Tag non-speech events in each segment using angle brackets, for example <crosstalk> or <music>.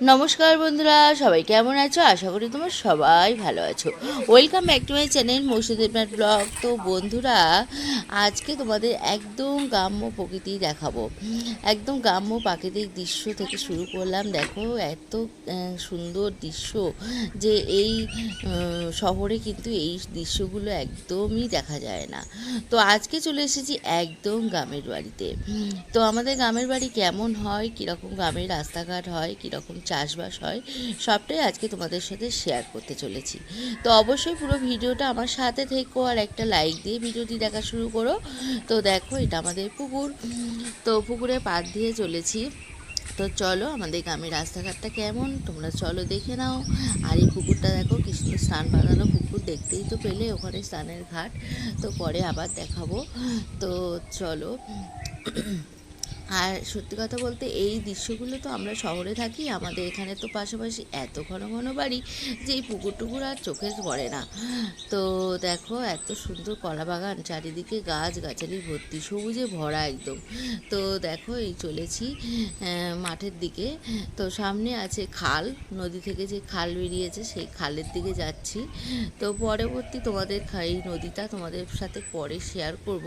নমস্কার বন্ধুরা, সবাই কেমন আছো? আশা করি তোমার সবাই ভালো আছো। Welcome back to my channel Mousudebnath blog তো বন্ধুরা, আজকে তোমাদের একদম গ্রাম্য প্রকৃতি দেখাবো। একদম গ্রাম্য প্রাকৃতিক দৃশ্য থেকে শুরু করলাম। দেখো, এত সুন্দর দৃশ্য যে এই শহরে কিন্তু এই দৃশ্যগুলো একদমই দেখা যায় না। তো আজকে চলে এসেছি একদম গ্রামের বাড়িতে। তো আমাদের গ্রামের বাড়ি কেমন হয়? কীরকম গ্রামের রাস্তাঘাট হয়? কীরকম চাষবাস হয়, সবটাই আজকে তোমাদের সাথে শেয়ার করতে চলেছি। তো অবশ্যই পুরো ভিডিওটা আমার সাথে থেকো আর একটা লাইক দিয়ে ভিডিওটি দেখা শুরু করো। তো দেখো এটা আমাদের পুকুর। তো পুকুরে পাড় দিয়ে চলেছি। তো চলো আমাদের গ্রামের রাস্তাঘাটটা কেমন? তোমরা চলো দেখে নাও। আর এই পুকুরটা দেখো কি সুন্দর স্নান বাঁধানো পুকুর দেখতেই তো পেলে ওখানে স্নানের ঘাট। তো পরে আবার দেখাবো। তো চলো আর সত্যি কথা বলতে এই দৃশ্যগুলো তো আমরা শহরে থাকি, আমাদের এখানে তো পাশাপাশি এত ঘন ঘন বাড়ি যে এই পুকুর টুকুর আর চোখে পড়ে না। তো দেখো এত সুন্দর কলা বাগান, চারিদিকে গাছ গাছালি ভর্তি, সবুজে ভরা একদম। তো দেখো এই চলেছি মাঠের দিকে। তো সামনে আছে খাল, নদী থেকে যে খাল বেরিয়েছে সেই খালের দিকে যাচ্ছি। তো পরবর্তী তোমাদের এই নদীটা তোমাদের সাথে পরে শেয়ার করব।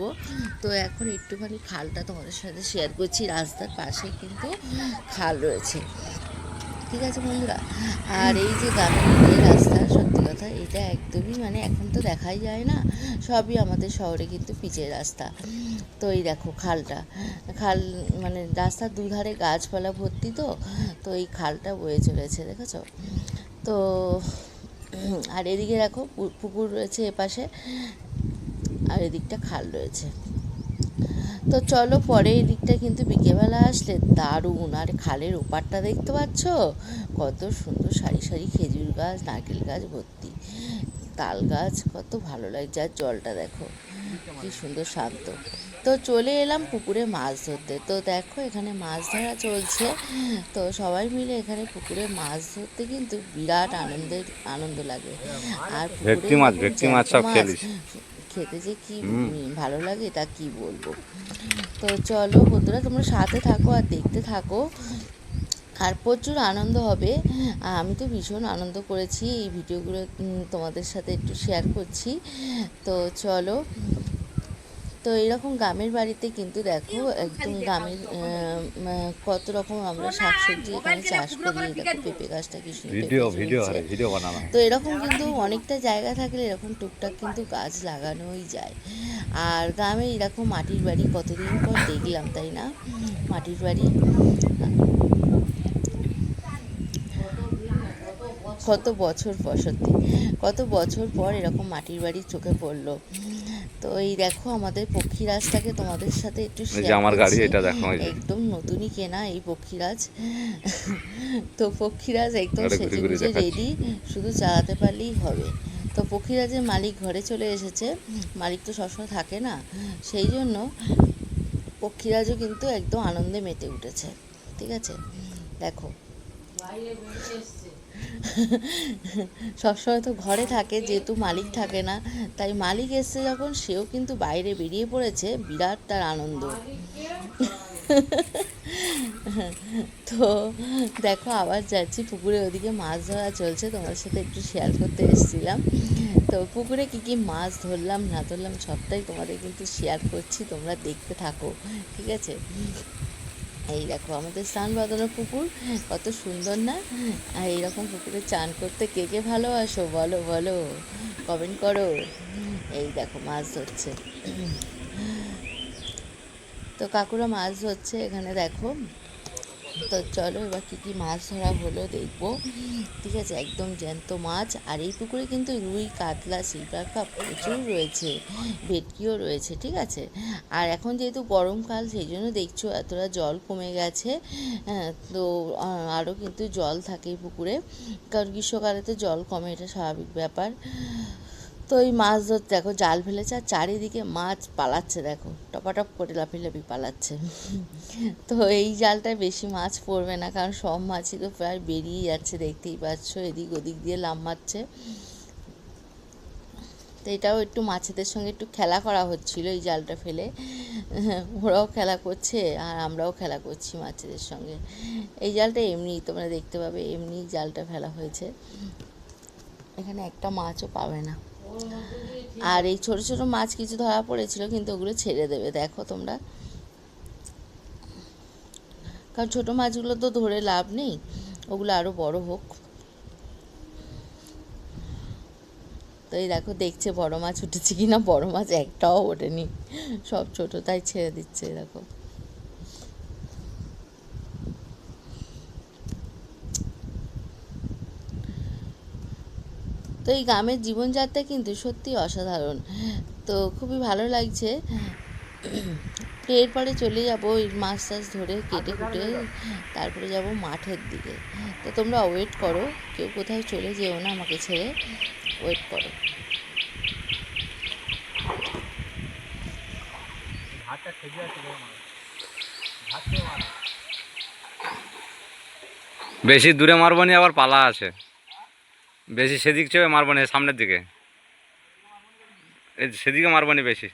তো এখন একটুখানি খালটা তোমাদের সাথে শেয়ার করছি। রাস্তার পাশে কিন্তু খাল রয়েছে। ঠিক আছে বন্ধুরা? আর এই যে এই রাস্তা, সত্যি কথা, এটা একদমই মানে এখন তো দেখাই যায় না, সবই আমাদের শহরে কিন্তু পিচের রাস্তা। তো এই দেখো খালটা, খাল মানে রাস্তার দুধারে গাছপালা ভর্তি তো তো এই খালটা বয়ে চলেছে, দেখেছ? তো, আর এদিকে দেখো পুকুর রয়েছে এপাশে, আর এদিকটা খাল রয়েছে। তো চলো পরে এই দিকটা কিন্তু বিকেলবেলা আসলে। দারুণ। আর খালের ওপারটা দেখতে পাচ্ছ? কত সুন্দর সারি সারি খেজুর গাছ নারকেল গাছ ভর্তি। তাল গাছ কত ভালো লাগছে। আর জলটা দেখো কি সুন্দর শান্ত। তো চলে এলাম পুকুরে মাছ ধরতে। তো দেখো এখানে মাছ ধরা চলছে। তো সবাই মিলে এখানে পুকুরে মাছ ধরতে কিন্তু বিরাট আনন্দের আনন্দ লাগে। আর পুকুরে মাছ, মাছ সব খেলিস। খেতে যে কি ভালো লাগে তা কি বলব? তো চলো বন্ধুরা তোমরা সাথে থাকো আর দেখতে থাকো। আর প্রচুর আনন্দ হবে। আমি তো ভীষণ আনন্দ করেছি এই ভিডিওগুলো তোমাদের সাথে একটু শেয়ার করছি। তো চলো তো এরকম গ্রামের বাড়িতে কিন্তু দেখো একদম গ্রামের কত রকম আমরা শাকসবজি এখানে চাষ করি দেখো পেঁপে গাছটা কি সুন্দর ভিডিও পেঁপে ভিডিও ঝুলছে। আরে ভিডিও বানানো তো এরকম কিন্তু অনেকটা জায়গা থাকলে এরকম টুকটাক কিন্তু গাছ লাগানোই যায়। আর গ্রামে এরকম মাটির বাড়ি কতদিন পর দেখলাম তাই না? মাটির বাড়ি। কত বছর পর সত্যি কত বছর পর এরকম মাটির বাড়ি চোখে পড়ল। তো এই দেখো আমাদের পক্ষীরাজটাকে তোমাদের সাথে একটু এই যে আমার গাড়ি এটা দেখো এই যে। একদম নতুনই কেনা এই পক্ষীরাজ। তো পক্ষীরাজ একদম সেজে গুজে রেডি শুধু চালাতে পারলেই হবে। তো পক্ষীরাজের মালিক ঘরে চলে এসেছে। মালিক তো সবসময় থাকে না। সেই জন্য পক্ষীরাজও কিন্তু একদম আনন্দে মেতে উঠেছে। ঠিক আছে? দেখো। সবসময় তো ঘরে থাকে, যেহেতু মালিক থাকে না, তাই মালিক এসছে যখন সেও কিন্তু বাইরে বেরিয়ে পড়েছে, বিরাট তার আনন্দ। তো দেখো আবার যাচ্ছি পুকুরে ওদিকে, মাছ ধরা চলছে তোমার সাথে একটু শেয়ার করতে এসেছিলাম। তো পুকুরে কি কি মাছ ধরলাম, না ধরলাম, সবটাই তোমাদের কিন্তু শেয়ার করছি, তোমরা দেখতে থাকো, ঠিক আছে? এই দেখো, আমাদের স্নান বাঁধানো পুকুর, কত সুন্দর না? আর এইরকম পুকুরে চান করতে কে কে ভালোবাসো? বলো বলো কমেন্ট করো। এই দেখো, মাছ ধরছে। তো কাকুরা মাছ ধরছে, এখানে দেখো। তো চলো এবার কী কী মাছ ধরা হলো দেখব। ঠিক আছে একদম জ্যান্ত মাছ। আর এই পুকুরে কিন্তু রুই কাতলা শিলপাকা প্রচুর রয়েছে। ভেটকিও রয়েছে ঠিক আছে? আর এখন যেহেতু গরমকাল সেই জন্য দেখছ এতটা জল কমে গেছে। হ্যাঁ, তো আরও কিন্তু জল থাকে পুকুরে। কারণ গ্রীষ্মকালে তো জল কমে এটা স্বাভাবিক ব্যাপার। তো এই মাছ ধরতে দেখো জাল ফেলেছে আর চারিদিকে মাছ পালাচ্ছে, দেখো। টপাটপ করে লাফি লাফিয়ে পালাচ্ছে। <laughs> তো এই জালটায় বেশি মাছ পড়বে না, কারণ সব মাছই তো প্রায় বেরিয়ে যাচ্ছে, দেখতেই পাচ্ছ, এদিক ওদিক দিয়ে মারছে তো এটাও একটু মাছেদের সঙ্গে একটু খেলা করা হচ্ছিল এই জালটা ফেলে। <laughs> ওরাও খেলা করছে আর আমরাও খেলা করছি মাছেদের সঙ্গে। এই জালটা এমনি তোমরা দেখতে পাবে এমনি জালটা ফেলা হয়েছে। এখানে একটা মাছও পাবে না। আর এই ছোট ছোট মাছ কিছু ধরা পড়েছিল, কিন্তু ওগুলো ছেড়ে দেবে। দেখো তোমরা। কারণ ছোট মাছগুলো তো ধরে লাভ নেই। ওগুলো আরও বড় হোক। তো এই দেখো, দেখছে বড় মাছ উঠেছে কি না বড় মাছ একটাও ওঠেনি। সব ছোট, তাই ছেড়ে দিচ্ছে, দেখো। তো এই গ্রামের জীবনযাত্রা কিন্তু সত্যি অসাধারণ। তো খুবই ভালো লাগছে। তো <clears throat> এরপরে চলে যাব ওই মাছ টাছ ধরে কেটে কুটে তারপরে যাব মাঠের দিকে। তো তোমরা ওয়েট করো কেউ কোথাও চলে যেও না আমাকে ছেড়ে। ওয়েট করো। বেশি দূরে মারবনি আবার পালা আছে। বেশি সেদিক চেয়ে মারবো নি সামনের দিকে। সেদিকে মারবো নি বেশি।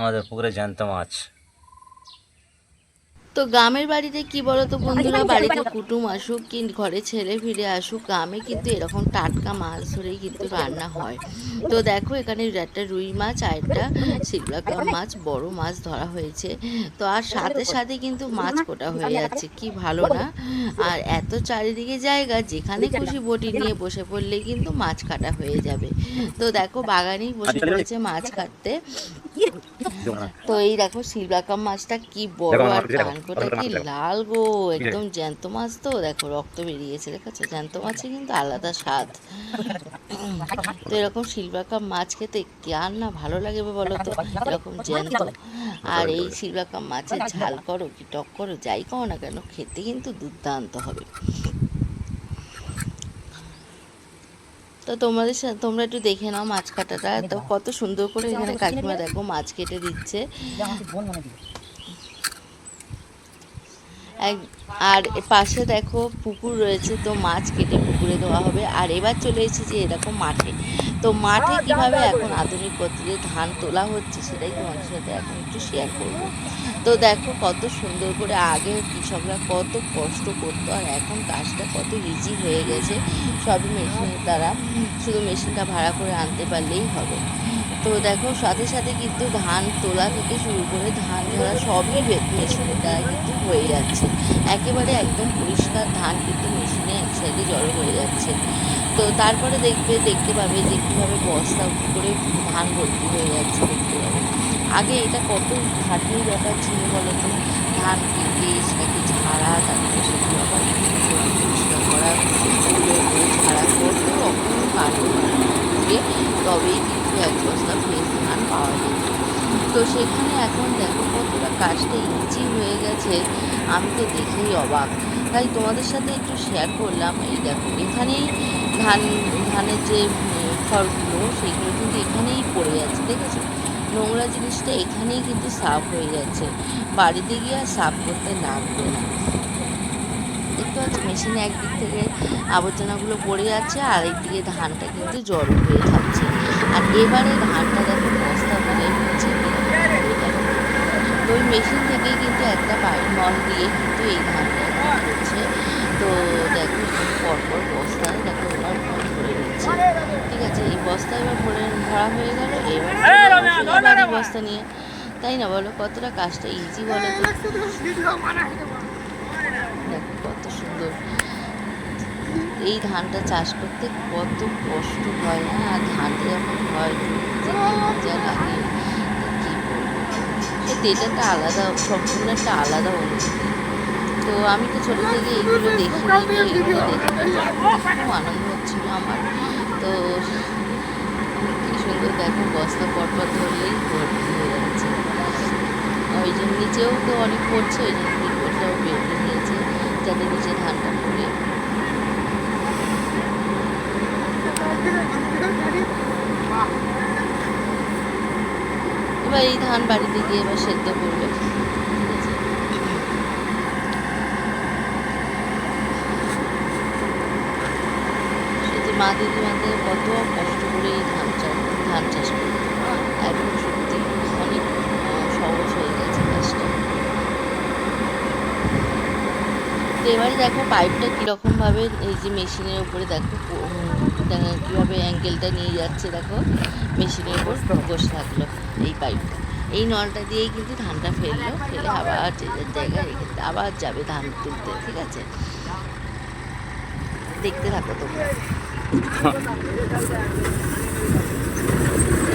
আমাদের পুকুরে জ্যান্ত মাছ। তো গ্রামের বাড়িতে কি বলতো বন্ধুরা? বাড়িতে কুটুম আসুক কি ঘরে ছেলে ফিরে আসুক গ্রামে কিন্তু এরকম টাটকা মাছ ধরেই কিন্তু রান্না হয়। তো দেখো এখানে একটা রুই মাছ আর একটা শিলবাকা মাছ বড় মাছ ধরা হয়েছে। তো আর সাথে সাথে কিন্তু মাছ কোটা হয়ে যাচ্ছে। কি ভালো না? আর এত চারিদিকে জায়গা যেখানে খুশি বটি নিয়ে বসে পড়লে কিন্তু মাছ কাটা হয়ে যাবে। তো দেখো বাগানেই বসে পড়েছে মাছ কাটতে। তো এই দেখো শিলবাকা মাছটা কি বড় আর কি লাল গো একদম জ্যান্ত মাছ তো দেখো রক্ত বেরিয়েছে দেখেছ জ্যান্ত মাছে কিন্তু আলাদা স্বাদ তো এরকম মাছ খেতে কার না ভালো লাগে বলো তো এরকম জ্যান্ত আর এই শিলবাকা মাছের ঝাল করো কি টক করো যাই করো না কেন খেতে কিন্তু দুর্দান্ত হবে তো তোমাদের সাথে তোমরা একটু দেখে নাও মাছ কাটাটা তো কত সুন্দর করে এখানে কাকিমা দেখো মাছ কেটে দিচ্ছে আর পাশে দেখো পুকুর রয়েছে তো মাছ কেটে পুকুরে দেওয়া হবে। আর এবার চলে এসেছি এরকম মাঠে। তো মাঠে কীভাবে এখন আধুনিক পদ্ধতিতে ধান তোলা হচ্ছে সেটাই তোমাদের সাথে এখন একটু শেয়ার করব। তো দেখো কত সুন্দর করে আগে কৃষকরা কত কষ্ট করতো আর এখন কাজটা কত ইজি হয়ে গেছে। সবই মেশিনের দ্বারা। শুধু মেশিনটা ভাড়া করে আনতে পারলেই হবে। তো দেখো, সাথে সাথে কিন্তু ধান তোলা থেকে শুরু করে ধান ঝরা সবই মেশিনের দ্বারা কিন্তু হয়ে যাচ্ছে। একেবারে একদম পরিষ্কার ধান কিন্তু মেশিনে এক সাইডে জড়ো হয়ে যাচ্ছে। তো তারপরে দেখবে, দেখতে পাবে যে কীভাবে বস্তা করে ধান ভর্তি হয়ে যাচ্ছে দেখতে পাবে। আগে এটা কত খাটনির ব্যাপার ছিল বলো তো? ধান কেটে সেটাকে ঝাড়া, তারপরে সেগুলো আবার পরিষ্কার করা ওগুলো ঝাড়া করতে কখনো কাটতে দিয়ে তবেই কিন্তু এক বস্তা ফ্রেশ ধান পাওয়া যেত তো সেখানে এখন দেখো কতটা কাজটা ইজি হয়ে গেছে, আমি তো দেখেই অবাক। তাই তোমাদের সাথে একটু শেয়ার করলাম, এই দেখো, এখানেই ধান, ধানের যে খড়গুলো সেগুলো কিন্তু এখানেই পড়ে যাচ্ছে দেখেছ? নোংরা জিনিসটা এখানেই কিন্তু সাফ হয়ে যাচ্ছে। বাড়িতে গিয়ে আর সাফ করতে লাগবে না। দেখতে পাচ্ছি, মেশিনে একদিক থেকে আবর্জনাগুলো পড়ে যাচ্ছে আর একদিকে ধানটা কিন্তু জড়ো হয়ে যাচ্ছে আর এবারে ধানটা দেখো, বস্তা মেশিন থেকেই কিন্তু একটা নল দিয়ে কিন্তু এই ধানটা করছে। তো দেখো পরপর বস্তা দেখো ওরা ভরে নিচ্ছে। ঠিক আছে এই বস্তা এবার ভরে ভরা হয়ে গেল এবার বস্তা নিয়ে। তাই না বলো কতটা কাজটা ইজি বলো তো? দেখো কত সুন্দর। এই ধানটা চাষ করতে কত কষ্ট হয় না আর ধানটা যখন হয় যে লাগে সে তেলটা আলাদা সম্পূর্ণ একটা আলাদা অনুভূতি তো আমি তো ছোটো থেকে এইগুলো দেখিনি তো এইগুলো দেখে খুব আনন্দ হচ্ছিল আমার তো কি সুন্দর দেখো বস্তা পরপর ধরলেই ভর্তি হয়ে যাচ্ছে ওই জন্য নিচেও তো অনেক পড়ছে ওই জন্য বিপদটাও বেরিয়ে নিয়েছে যাতে নিচে ধানটা পড়ে এবার এই ধান বাড়িতে গিয়ে এবার সেদ্ধ করবে। মা দিদিমাদের কত কষ্ট করে এই ধান চাষ ধান চাষ করে এখন সত্যি অনেক সহজ হয়ে গেছে কাজটা। তো এবারে দেখো পাইপটা কীরকমভাবে এই যে মেশিনের উপরে দেখো কীভাবে অ্যাঙ্গেলটা নিয়ে যাচ্ছে দেখো, মেশিনের উপর বসে থাকল। এই পাইপ এই নলটা দিয়েই কিন্তু ধানটা ফেলল, ফেলে আবার যে জায়গায় রেখে আবার যাবে ধান তুলতে, ঠিক আছে? দেখতে থাকো তোমরা। <laughs>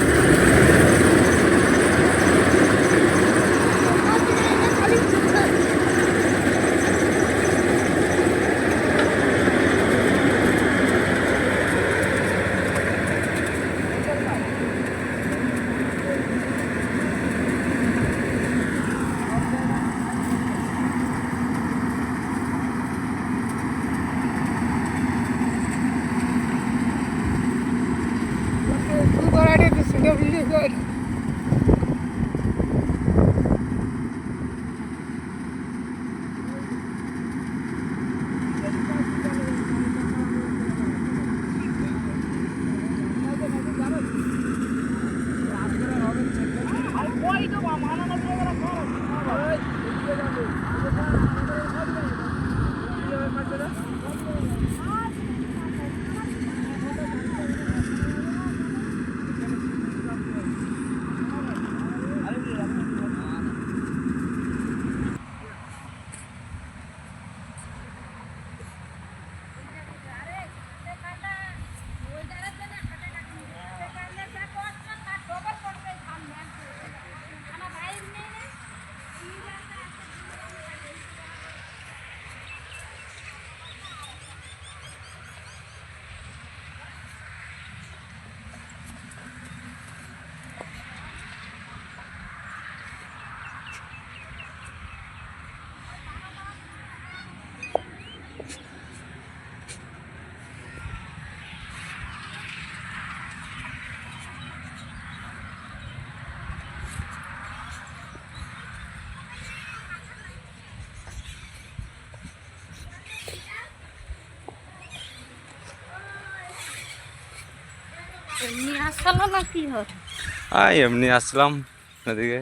এমনি আসলো না কি হয় আয় এমনি আসলাম এদিকে।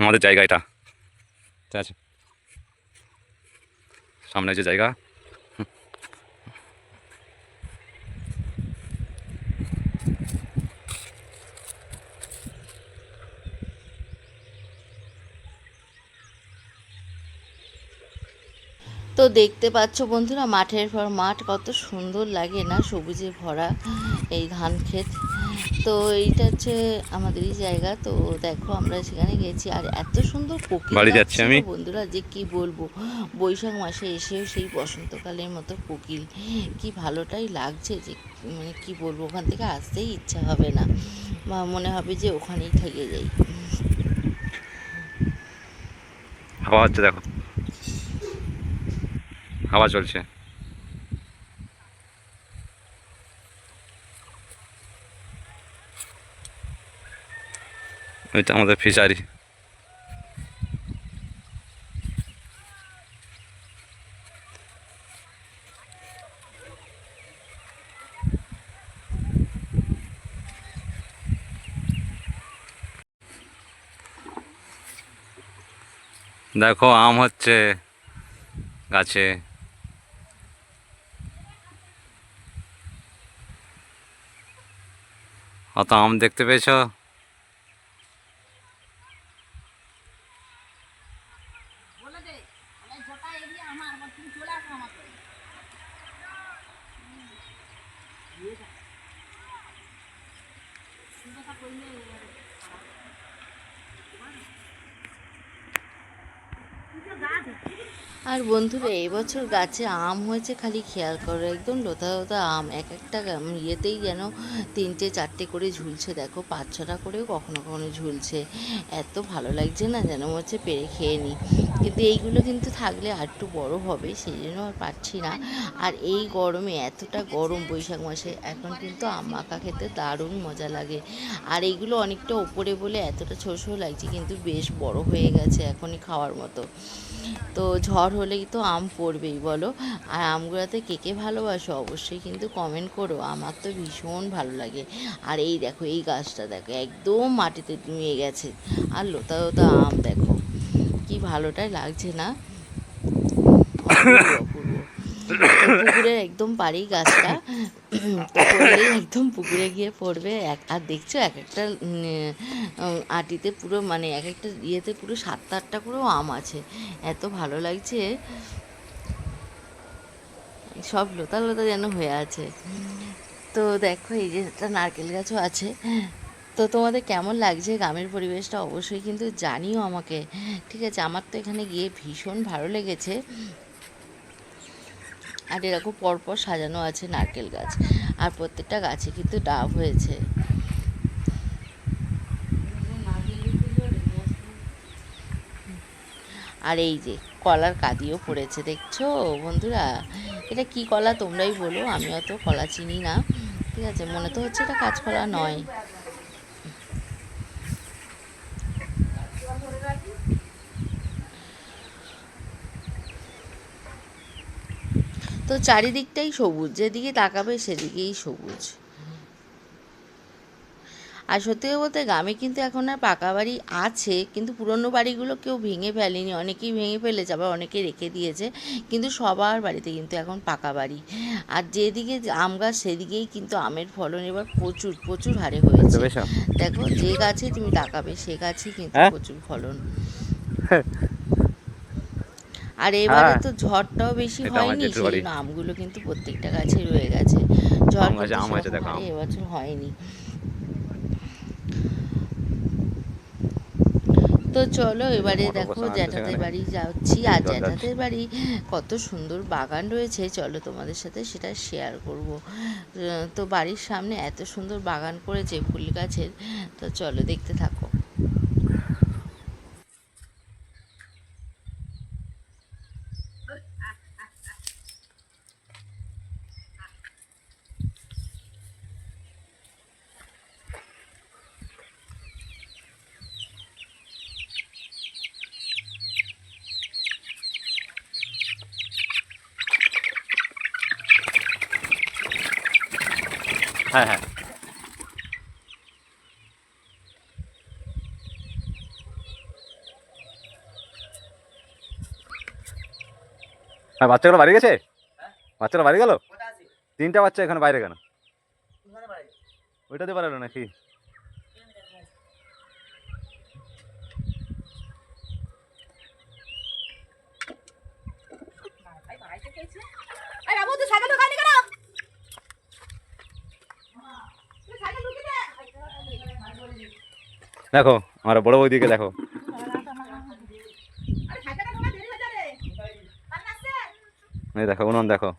আমাদের জায়গা এটা। ঠিক আছে। সামনে যে জায়গা। তো দেখতে পাচ্ছ বন্ধুরা মাঠের পর মাঠ কত সুন্দর লাগে না সবুজে ভরা এই ধান ক্ষেত। তো এইটা হচ্ছে আমাদেরই জায়গা। তো দেখো আমরা সেখানে গেছি। আর এত সুন্দর কোকিল বাড়ি যাচ্ছি আমি। বন্ধুরা যে কি বলব? বৈশাখ মাসে এসেও সেই বসন্তকালের মতো কোকিল। কি ভালোটাই লাগছে যে মানে কি বলব ওখান থেকে আসতেই ইচ্ছা হবে না। বা মনে হবে যে ওখানেই থেকে যাই। হাওয়া হচ্ছে দেখো। হাওয়া চলছে। ওইটা আমাদের ফিশারি। দেখো আম হচ্ছে গাছে। অত আম দেখতে পেয়েছ? vira. Não tá com ele, আর বন্ধুরা এবছর গাছে আম হয়েছে, খালি খেয়াল করো, একদম লোতা লোতা আম। এক একটা ইয়েতেই যেন তিনটে, চারটে করে ঝুলছে। দেখো, পাঁচ ছটা করেও কখনো কখনো ঝুলছে। এত ভালো লাগছে না যেন হচ্ছে পেরে খেয়ে নিই। কিন্তু এইগুলো কিন্তু থাকলে আর একটু বড়ো হবে, সেই জন্য আর পারছি না। আর এই গরমে এতটা গরম বৈশাখ মাসে, এখন কিন্তু আম মাখা খেতে দারুণ মজা লাগে। আর এইগুলো অনেকটা ওপরে বলে এতটা ছোটো ছোটো লাগছে, কিন্তু বেশ বড় হয়ে গেছে এখনই খাওয়ার মতো। তো ঝড় হলেই তো আম পড়বেই বলো। আর আমগুলোতে কে কে ভালোবাসো অবশ্যই কিন্তু কমেন্ট করো আমার তো ভীষণ ভালো লাগে। আর এই দেখো এই গাছটা দেখো একদম মাটিতে নিয়ে গেছে। আর লোতা লোতা আম দেখো কি ভালোটাই লাগছে না? অপূর্ব, পুকুরের একদম পাড়েই গাছটা। পড়লেই একদম পুকুরে গিয়ে পড়বে। এক আর দেখছ, এক একটা আটিতে পুরো মানে এক একটা ইয়েতে পুরো সাতটা আটটা করেও আম আছে। এত ভালো লাগছে। সব লোতা লোতা যেন হয়ে আছে। তো দেখো, এই যে একটা নারকেল গাছও আছে। তো তোমাদের কেমন লাগছে? গ্রামের পরিবেশটা অবশ্যই কিন্তু জানিও আমাকে। ঠিক আছে, আমার তো এখানে গিয়ে ভীষণ ভালো লেগেছে। আর এরকম পরপর সাজানো আছে নারকেল গাছ। আর প্রত্যেকটা গাছে কিন্তু ডাব হয়েছে। আর এই যে কলার কাদিও পড়েছে, দেখছ বন্ধুরা? এটা কি কলা তোমরাই বলো আমি অত কলা চিনি না। ঠিক আছে, মনে তো হচ্ছে এটা কাঁচকলা নয়। তো চারিদিকটাই সবুজ যেদিকে তাকাবে সেদিকেই সবুজ। আর সত্যি বলতে গ্রামে কিন্তু এখন আর পাকা বাড়ি আছে কিন্তু পুরনো বাড়িগুলো কেউ ভেঙে ফেলেনি। অনেকেই ভেঙে ফেলেছে আবার অনেকে রেখে দিয়েছে কিন্তু সবার বাড়িতে কিন্তু এখন পাকা বাড়ি। আর যেদিকে আম গাছ সেদিকেই কিন্তু আমের ফলন এবার প্রচুর প্রচুর হারে হয়েছে। দেখো যে গাছে তুমি তাকাবে সে গাছেই কিন্তু হ্যাঁ? প্রচুর ফলন। <laughs> আর এবারে হ্যাঁ। তো ঝড়টাও বেশি হয়নি সেই আমগুলো কিন্তু প্রত্যেকটা গাছে রয়ে গেছে। ঝড়। এবছর হয়নি। তো চলো এবারে দেখো জ্যাঠাদের বাড়ি যাচ্ছি আর জ্যাঠাদের বাড়ি কত সুন্দর বাগান রয়েছে চলো তোমাদের সাথে সেটা শেয়ার করব। তো বাড়ির সামনে এত সুন্দর বাগান করেছে ফুল গাছের তো চলো দেখতে থাকো। হ্যাঁ হ্যাঁ। হ্যাঁ বাচ্চাগুলো বাড়ি গেছে? বাচ্চারা বাড়ি গেল? তিনটা বাচ্চা এখানে বাইরে কেন? ওইটাতে পারল নাকি? দেখো আমার বড় বৌদিকে দেখো। দেখো উনুন দেখো।